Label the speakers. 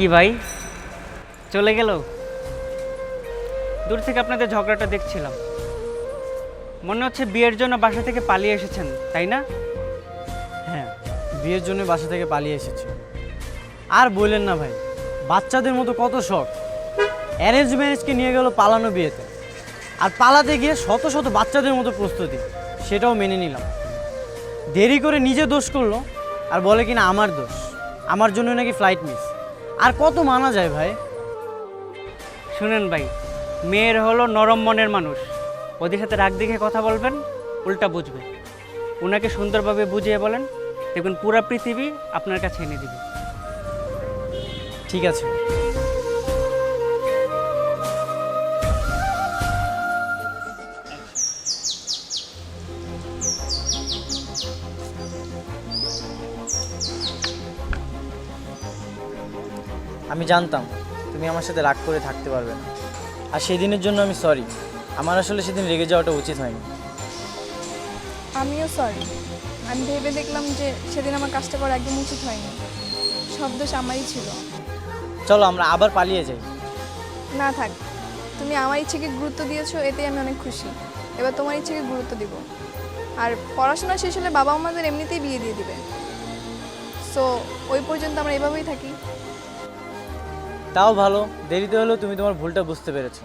Speaker 1: কি ভাই? চলে গেল? দূর থেকে আপনাদের ঝগড়াটা দেখছিলাম। মনে হচ্ছে বিয়ের জন্য বাসা থেকে পালিয়ে এসেছেন, তাই না?
Speaker 2: হ্যাঁ বিয়ের জন্য বাসা থেকে পালিয়ে এসেছি। আর বললেন না ভাই, বাচ্চাদের মতো কত শখ। অ্যারেঞ্জ ম্যারেজকে নিয়ে গেল পালানো বিয়েতে। আর পালাতে গিয়ে শত শত বাচ্চাদের মতো প্রস্তুতি, সেটাও মেনে নিলাম। দেরি করে নিজে দোষ করল, আর বলে কিনা আমার দোষ। আমার জন্য নাকি ফ্লাইট মিস আর কত মানা যায় ভাই?
Speaker 1: শুনেন ভাই মেয়ের হলো নরম মনের মানুষ। ওদের সাথে রাগ দেখে কথা বলবেন উল্টা বুঝবে ওনাকে সুন্দরভাবে বুঝিয়ে বলেন দেখবেন পুরা পৃথিবী আপনার কাছে এনে দিবে।
Speaker 2: ঠিক আছে। আমি জানতাম তুমি আমার সাথে রাগ করে থাকতে পারবে না। আর সেদিনের জন্য আমি সরি আমার আসলে সেদিন রেগে যাওয়াটা উচিত হয়নি।
Speaker 3: আমিও সরি আমি ভেবে দেখলাম যে সেদিন আমার কাজটা করা একদম উচিত হয়নি। সব দোষ আমারই ছিল।
Speaker 2: চলো আমরা আবার পালিয়ে যাই।
Speaker 3: না থাক। তুমি আমার ইচ্ছেকে গুরুত্ব দিয়েছ এতেই আমি অনেক খুশি। এবার তোমার ইচ্ছেকে গুরুত্ব দিব। আর পড়াশোনা শেষ হলে বাবা আমাদের এমনিতেই বিয়ে দিয়ে দিবে। সো ওই পর্যন্ত আমরা এভাবেই থাকি।
Speaker 2: তাও ভালো দেরিতে হলেও তুমি তোমার ভুলটা বুঝতে পেরেছ।